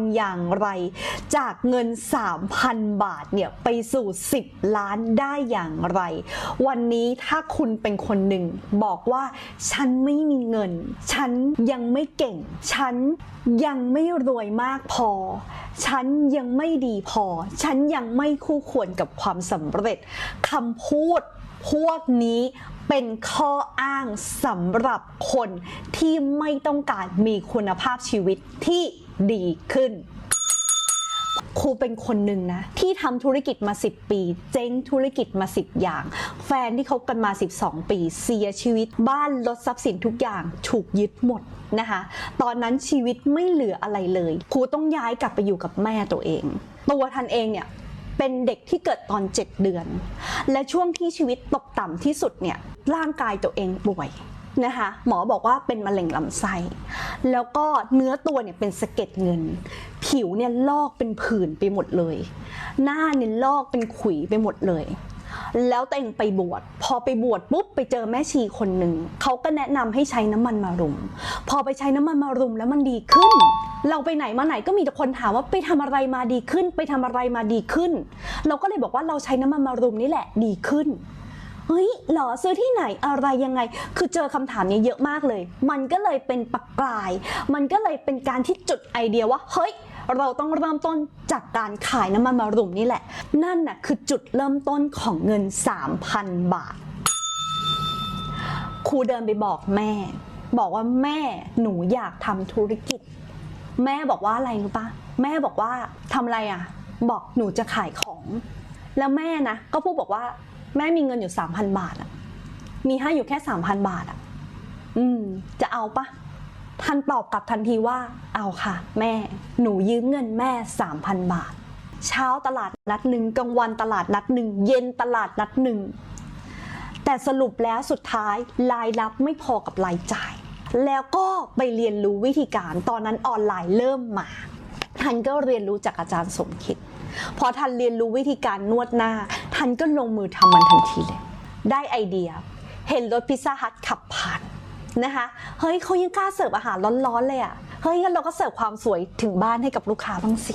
ำอย่างไร จากเงิน 3,000 บาทเนี่ยไปสู่ 10 ล้านได้อย่างไร วันนี้ถ้าคุณเป็นคนหนึ่งบอกว่าฉันไม่มีเงิน ฉันยังไม่เก่ง ฉันยังไม่รวยมากพอ ฉันยังไม่ดีพอ ฉันยังไม่คู่ควรกับความสำเร็จคำพูดพวกนี้ เป็นข้ออ้างสำหรับคนที่ไม่ต้องการมีคุณภาพชีวิตที่ดีขึ้น ครูเป็นคนหนึ่งนะ ที่ทำธุรกิจมา 10 ปี เจ๊งธุรกิจมา 10 อย่าง แฟนที่เขากันมา 12 ปี เสียชีวิตบ้านรถทรัพย์สินทุกอย่างถูกยึดหมดนะคะ ตอนนั้นชีวิตไม่เหลืออะไรเลย ครูต้องย้ายกลับไปอยู่กับแม่ตัวเอง ตัวทันเองเนี่ย เป็นเด็กที่เกิดตอน 7 เดือน และช่วงที่ชีวิตตกต่ำที่สุดเนี่ยร่างกายตัวเองป่วยนะคะหมอบอกว่าเป็นมะเร็งลำไส้แล้วก็เนื้อตัวเนี่ยเป็นสะเก็ดเงิน ผิวเนี่ยลอกเป็นผื่นไปหมดเลย หน้าเนี่ยลอกเป็นขุยไปหมดเลย แล้วตัวเองไปบวชพอไปบวชปุ๊บไปเจอแม่ชีคนหนึ่งเขาก็แนะนำให้ใช้น้ำมันมารุม พอไปใช้น้ำมันมารุมแล้วมันดีขึ้น เราไปไหนมาไหนก็มีแต่คนถามว่าไปทำอะไรมาดีขึ้น ไปทำอะไรมาดีขึ้น เราก็เลยบอกว่าเราใช้น้ำมันมารุมนี่แหละดีขึ้นเฮ้ยหรอซื้อที่ไหนอะไรยังไง คือเจอคำถามนี้เยอะมากเลย มันก็เลยเป็นปักกลาย มันก็เลยเป็นการที่จุดไอเดียว่า เฮ้ย เราต้องเริ่มต้นจากการขายน้ำมันมารุมนี่แหละ นั่นน่ะคือจุดเริ่มต้นของเงิน 3,000 บาท ครูเดินไปบอกแม่ บอกว่าแม่หนูอยากทำธุรกิจ แม่บอกว่าอะไรรู้ปะแม่บอกว่าทำอะไรอะ บอกหนูจะขายของ แล้วแม่นะก็พูดบอกว่า แม่มีเงินอยู่ 3,000 บาทอะมีให้อยู่แค่ 3,000 บาทอะอืม จะเอาปะ ท่านตอบกลับทันทีว่า เอาค่ะ แม่ หนูยืมเงินแม่ 3,000 บาท เช้าตลาดนัดหนึ่งกลางวันตลาดนัดหนึ่งเย็นตลาดนัดหนึ่งแต่สรุปแล้วสุดท้ายรายรับไม่พอกับรายจ่าย แล้วก็ไปเรียนรู้วิธีการตอนนั้นออนไลน์เริ่มมาทันก็เรียนรู้จากอาจารย์สมคิด พอทันเรียนรู้วิธีการนวดหน้าทันก็ลงมือทำมันทันทีเลย ได้ไอเดีย เห็นรถพิซซ่าฮัทขับผ่าน นะคะเฮ้ยเขายังกล้าเสิร์ฟอาหารร้อนๆเลยอะ่ะเฮ้ยงั้นเราก็เสิร์ฟความสวยถึงบ้านให้กับลูกค้าบ้างสิ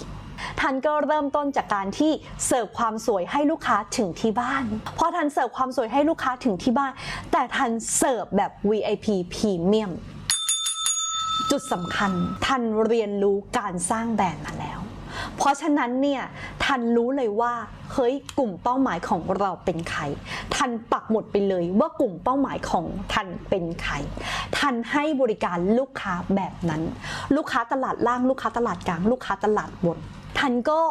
ทันก็เริ่มต้นจากการที่เสิร์ฟความสวยให้ลูกค้าถึงที่บ้าน พอทันเสิร์ฟความสวยให้ลูกค้าถึงที่บ้าน แต่ทันเสิร์ฟแบบ VIP พรีเมียมจุดสำคัญทันเรียนรู้การสร้างแบรนด์มาแล้ว เพราะฉะนั้นเนี่ย ทันรู้เลยว่าเฮ้ยกลุ่มเป้าหมายของเราเป็นใคร ทันปักหมดไปเลยว่ากลุ่มเป้าหมายของทันเป็นใคร ทันให้บริการลูกค้าแบบนั้น ลูกค้าตลาดล่างลูกค้าตลาดกลางลูกค้าตลาดบนทันก็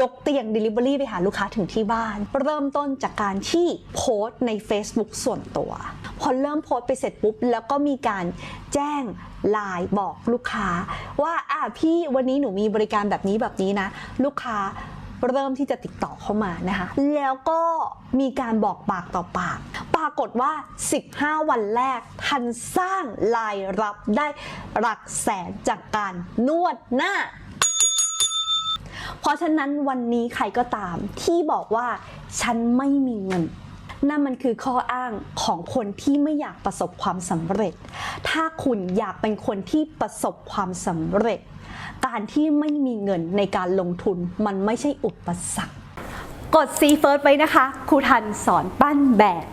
ยกเตียง Delivery ไปหาลูกค้าถึงที่บ้าน เริ่มต้นจากการที่โพสต์ใน Facebook ส่วนตัว พอเริ่มโพสต์ไปเสร็จปุ๊บ แล้วก็มีการแจ้งไลน์บอกลูกค้า ว่าอะพี่วันนี้หนูมีบริการแบบนี้แบบนี้นะ ลูกค้า เริ่มที่จะติดต่อเข้ามานะคะ แล้วก็มีการบอกปากต่อปาก ปรากฏว่า 15 วันแรกทันสร้างรายรับได้หลักแสนจากการนวดหน้า เพราะฉะนั้นวันนี้ใครก็ตามที่บอกว่าฉันไม่มีเงิน นั่นมันคือข้ออ้างของคนที่ไม่อยากประสบความสำเร็จ ถ้าคุณอยากเป็นคนที่ประสบความสำเร็จ การที่ไม่มีเงินในการลงทุนมันไม่ใช่อุปสรรค กดซีเฟิร์สไว้นะคะ ครูทันสอนปั้นแบบ